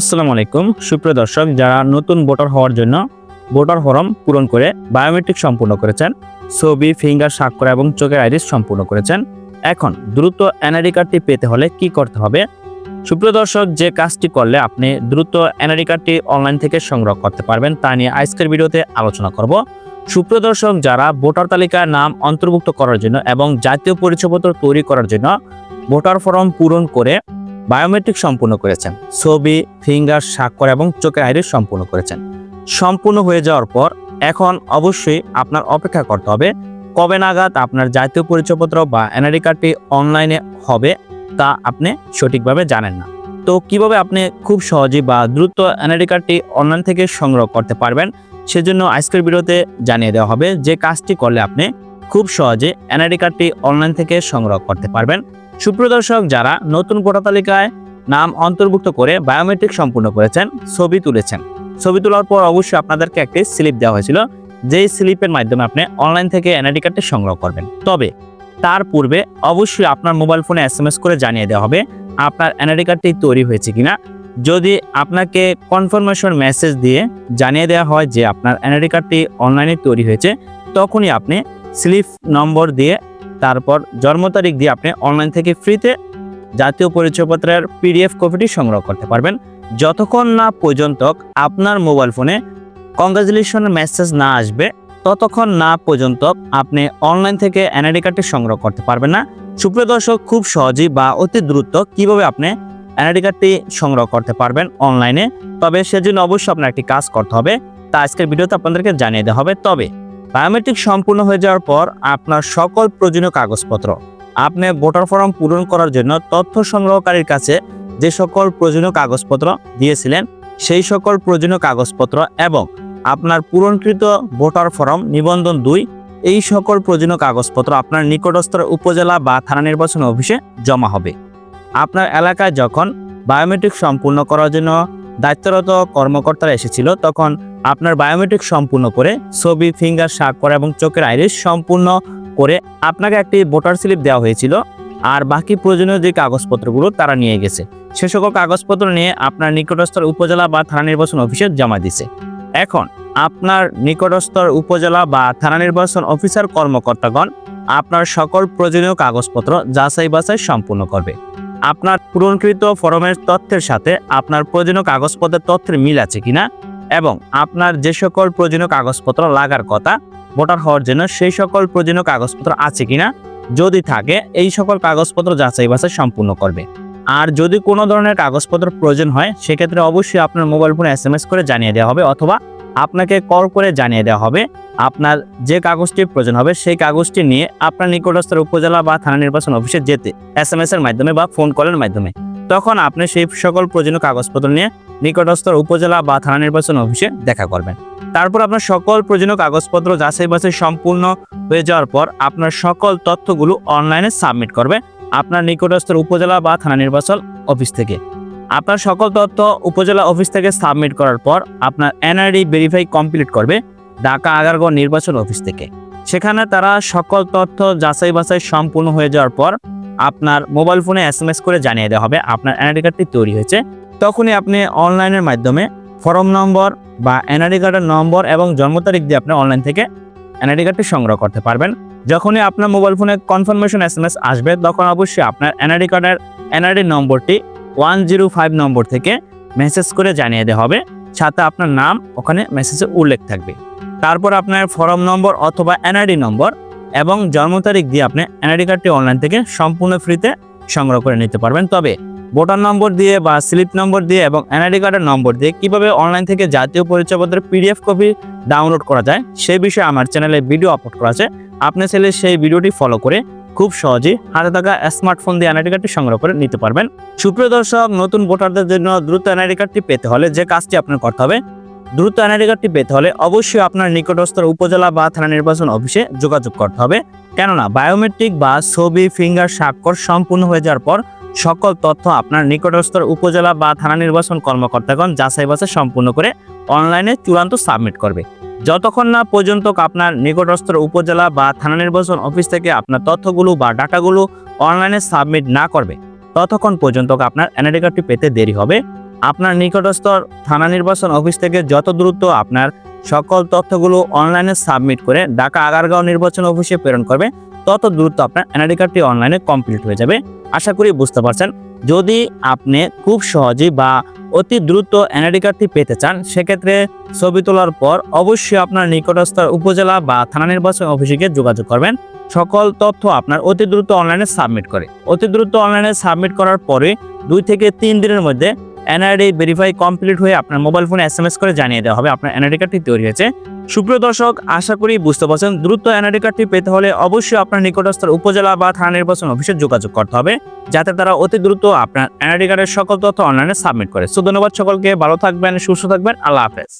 আসসালামু আলাইকুম। সুপ্রিয় দর্শক, যারা নতুন ভোটার হওয়ার জন্য ভোটার ফর্ম পূরণ করে বায়োমেট্রিক সম্পূর্ণ করেছেন, ছবি, ফিঙ্গার স্বাক্ষর এবং চোখের আইরিস সম্পূর্ণ করেছেন, এখন দ্রুত এনআইডি কার্ডটি পেতে হলে কি করতে হবে? সুপ্রিয় দর্শক, যে কাজটি করলে আপনি দ্রুত এনআইডি কার্ডটি অনলাইন থেকে সংগ্রহ করতে পারবেন, তা নিয়ে আজকের ভিডিওতে আলোচনা করব। সুপ্রিয় দর্শক, যারা ভোটার তালিকায় নাম অন্তর্ভুক্ত করার জন্য এবং জাতীয় পরিচয়পত্র তৈরি করার জন্য ভোটার ফর্ম পূরণ করে বায়োমেট্রিক সম্পূর্ণ করেছেন, ছবি, ফিঙ্গার, স্বাক্ষর এবং চোখের আইরিস সম্পূর্ণ করেছেন। সম্পূর্ণ হয়ে যাওয়ার পর এখন অবশ্যই আপনার অপেক্ষা করতে হবে, কবে নাগাদ আপনার জাতীয় পরিচয়পত্র বা এনআইডি কার্ডটি অনলাইনে হবে তা আপনি সঠিকভাবে জানেন না। তো কীভাবে আপনি খুব সহজেই বা দ্রুত এনআইডি কার্ডটি অনলাইন থেকে সংগ্রহ করতে পারবেন, সেজন্য আজকের ভিডিওতে জানিয়ে দেওয়া হবে যে কাজটি করলে আপনি খুব সহজে এনআইডি কার্ডটি অনলাইন থেকে সংগ্রহ করতে পারবেন। সুপ্রিয় দর্শক, যারা নতুন ভোটার তালিকায় নাম অন্তর্ভুক্ত করে বায়োমেট্রিক সম্পূর্ণ করেছেন, ছবি তুলেছেন। ছবি তোলার পর অবশ্যই আপনাদেরকে একটি স্লিপ দেওয়া হয়েছিল। যেই স্লিপের মাধ্যমে আপনি অনলাইন থেকে এনআইডি কার্ডটি সংগ্রহ করবেন। তবে তার পূর্বে অবশ্যই আপনার মোবাইল ফোনে এস করে জানিয়ে দেওয়া হবে, আপনার এনআইডি কার্ডটি তৈরি হয়েছে কিনা। যদি আপনাকে কনফার্মেশন মেসেজ দিয়ে জানিয়ে দেওয়া হয় যে আপনার এনআইডি কার্ডটি অনলাইনে তৈরি হয়েছে, তখনই আপনি স্লিপ নম্বর দিয়ে তারপর জন্ম তারিখ দিয়ে আপনি অনলাইন থেকে ফ্রিতে জাতীয় পরিচয়পত্রের পিডিএফ কপিটি সংগ্রহ করতে পারবেন। যতক্ষণ না পর্যন্ত আপনার মোবাইল ফোনে কংগ্রাচুলেশনের মেসেজ না আসবে, ততক্ষণ না পর্যন্ত আপনি অনলাইন থেকে এনআইডি কার্ডটি সংগ্রহ করতে পারবেন না। সুপ্রিয় দর্শক, খুব সহজেই বা অতি দ্রুত কীভাবে আপনি এনআইডি কার্ডটি সংগ্রহ করতে পারবেন অনলাইনে তবে সেজন্য অবশ্যই আপনার একটি কাজ করতে হবে। তা আজকের ভিডিওতে আপনাদেরকে জানিয়ে দেওয়া হবে। তবে বায়োমেট্রিক সম্পূর্ণ হয়ে যাওয়ার পর আপনার সকল প্রয়োজনীয় কাগজপত্র, আপনি ভোটার ফর্ম পূরণ করার জন্য তথ্য সংগ্রহকারীর কাছে যে সকল প্রয়োজনীয় কাগজপত্র দিয়েছিলেন, সেই সকল প্রয়োজনীয় কাগজপত্র এবং আপনার পূরণকৃত ভোটার ফর্ম নিবন্ধন দুই, এই সকল প্রয়োজনীয় কাগজপত্র আপনার নিকটস্থ উপজেলা বা থানা নির্বাচন অফিসে জমা হবে। আপনার এলাকায় যখন বায়োমেট্রিক সম্পূর্ণ করার জন্য দায়িত্বরত কর্মকর্তারা এসেছিল, তখন আপনার বায়োমেট্রিক সম্পূর্ণ করে ছবি ফিঙ্গার স্বাক্ষর এবং চোখের আইরিস সম্পূর্ণ করে আপনাকে একটি ভোটার স্লিপ দেওয়া হয়েছিল। আর বাকি প্রয়োজনীয় যে কাগজপত্রগুলো তারা নিয়ে গেছে, সে সকল কাগজপত্র নিয়ে আপনার নিকটস্থ উপজেলা বা থানা নির্বাচন অফিসে জমা দিছে। এখন আপনার নিকটস্থ উপজেলা বা থানা নির্বাচন অফিসার কর্মকর্তাগণ আপনার সকল প্রয়োজনীয় কাগজপত্র যাচাই বাছাই সম্পূর্ণ করবে। আপনার পূরণকৃত ফরমের তথ্যের সাথে আপনার প্রয়োজনীয় কাগজপত্রের তথ্যের মিল আছে কিনা? এবং আপনার যে সকল প্রয়োজনীয় কাগজপত্র লাগার কথা, ভোটার হওয়ার জন্য সেই সকল প্রয়োজনীয় কাগজপত্র আছে কিনা? যদি থাকে, এই সকল কাগজপত্র যাচাই বাছাই সম্পূর্ণ করবে। আর যদি কোনো ধরনের কাগজপত্র প্রয়োজন হয়, সেক্ষেত্রে অবশ্যই আপনার মোবাইল ফোনে এস করে জানিয়ে দেওয়া হবে অথবা আপনাকে কল করে জানিয়ে দেওয়া হবে। আপনার যে কাগজটি প্রয়োজন হবে, সেই কাগজটি নিয়ে আপনার নিকটস্থ উপজেলা বা থানা নির্বাচন অফিসে যেতে এস এম এস এর মাধ্যমে বা ফোন কলের মাধ্যমে। তখন আপনি সেই সকল প্রয়োজনীয় কাগজপত্র নিয়ে নিকটস্থ উপজেলা বা থানা নির্বাচন অফিসে দেখা করবেন। তারপর আপনার সকল প্রয়োজনীয় কাগজপত্র যাচাই বাছাই সম্পূর্ণ হয়ে যাওয়ার পর আপনার সকল তথ্যগুলো অনলাইনে সাবমিট করবে আপনার নিকটস্থ উপজেলা বা থানা নির্বাচন অফিস থেকে। আপনার সকল তথ্য উপজেলা অফিস থেকে সাবমিট করার পর আপনার এনআরডি ভেরিফাই কমপ্লিট করবে ঢাকা আগারগড় নির্বাচন অফিস থেকে। সেখানে তারা সকল তথ্য যাচাই বাছাই সম্পূর্ণ হয়ে যাওয়ার পর আপনার মোবাইল ফোনে এস এম এস করে জানিয়ে দেওয়া হবে আপনার এনআরডি কার্ডটি তৈরি হয়েছে। তখনই আপনি অনলাইনের মাধ্যমে ফর্ম নম্বর বা এনআইডি কার্ডের নম্বর এবং জন্ম তারিখ দিয়ে আপনি অনলাইন থেকে এনআরডি কার্ডটি সংগ্রহ করতে পারবেন। যখনই আপনার মোবাইল ফোনে কনফার্মেশন এস এম এস আসবে, তখন অবশ্যই আপনার এনআরডি কার্ডের এনআরডি নম্বরটি ওয়ান জিরো ফাইভ নম্বর থেকে মেসেজ করে জানিয়ে দেওয়া হবে, সাথে আপনার নাম, ওখানে মেসেজে উল্লেখ থাকবে। তারপর আপনার ফর্ম নম্বর অথবা এনআইডি নম্বর এবং জন্ম তারিখ দিয়ে আপনি এনআইডি কার্ডটি অনলাইন থেকে সম্পূর্ণ ফ্রিতে সংগ্রহ করে নিতে পারবেন। তবে ভোটার নম্বর দিয়ে বা স্লিপ নম্বর দিয়ে এবং এনআইডি কার্ডের নম্বর দিয়ে কীভাবে অনলাইন থেকে জাতীয় পরিচয়পত্রের পিডিএফ কপি ডাউনলোড করা যায় সেই বিষয়ে আমার চ্যানেলে ভিডিও আপলোড করা আছে। আপনি চাইলে সেই ভিডিওটি ফলো করে খুব সহজেই হাতে থাকা স্মার্টফোন দিয়ে এনআইডি কার্ডটি সংগ্রহ করে নিতে পারবেন। সুপ্রিয় দর্শক, নতুন ভোটারদের জন্য দ্রুত এনআইডি কার্ডটি পেতে হলে যে কাজটি আপনার করতে হবে, দ্রুত এনআইডি কার্ডটি পেতে হলে অবশ্যই আপনার নিকটস্থ উপজেলা বা থানা নির্বাচন অফিসে যোগাযোগ করতে হবে। কেননা বায়োমেট্রিক বা ছবি ফিঙ্গার স্বাক্ষর সম্পূর্ণ হয়ে যাওয়ার পর সকল তথ্য আপনার নিকটস্থ উপজেলা বা থানা নির্বাচন কর্মকর্তাগণ যাচাই বাছাই সম্পূর্ণ করে অনলাইনে চূড়ান্ত সাবমিট করবে। যতক্ষণ না পর্যন্ত আপনার নিকটস্থ উপজেলা বা থানা নির্বাচন অফিস থেকে আপনার তথ্যগুলো বা ডাটাগুলো অনলাইনে সাবমিট না করবে, ততক্ষণ পর্যন্ত আপনার এনআইডি কার্ডটি পেতে দেরি হবে। আপনার নিকটস্থ থানা নির্বাচন অফিস থেকে যত দ্রুত আপনার সকল তথ্যগুলো অনলাইনে সাবমিট করে ঢাকা আগারগাঁও নির্বাচন অফিসে প্রেরণ করবে, তত দ্রুত আপনার এনআইডি কার্ডটি অনলাইনে কমপ্লিট হয়ে যাবে। আশা করি বুঝতে পারছেন। যদি আপনি খুব সহজেই বা অতি দ্রুত এনআইডি কার্ডটি পেতে চান, সেক্ষেত্রে ছবি তোলার পর অবশ্যই আপনার নিকটস্থ উপজেলা বা থানা নির্বাচন অফিসে গিয়ে যোগাযোগ করবেন। সকল তথ্য আপনার অতি দ্রুত অনলাইনে সাবমিট করে। অতি দ্রুত অনলাইনে সাবমিট করার পরে দুই থেকে তিন দিনের মধ্যে এনআইডি ভেরিফাই কমপ্লিট হয়ে আপনার মোবাইল ফোনে এস করে জানিয়ে দেওয়া হবে, আপনার এনআইডি কার্ডটি তৈরি হয়েছে। সুপ্রিয় দর্শক, আশা করি বুঝতে পারছেন, দ্রুত এনআইডি কার্ডটি পেতে হলে অবশ্যই আপনার নিকটস্থ উপজেলা বা থানা নির্বাচন অফিসে যোগাযোগ করতে হবে, যাতে তারা অতি দ্রুত আপনার এনআইডি কার্ডের সকল তথ্য অনলাইনে সাবমিট করে। সো ধন্যবাদ সকলকে, ভালো থাকবেন, সুস্থ থাকবেন, আল্লাহ হাফেজ।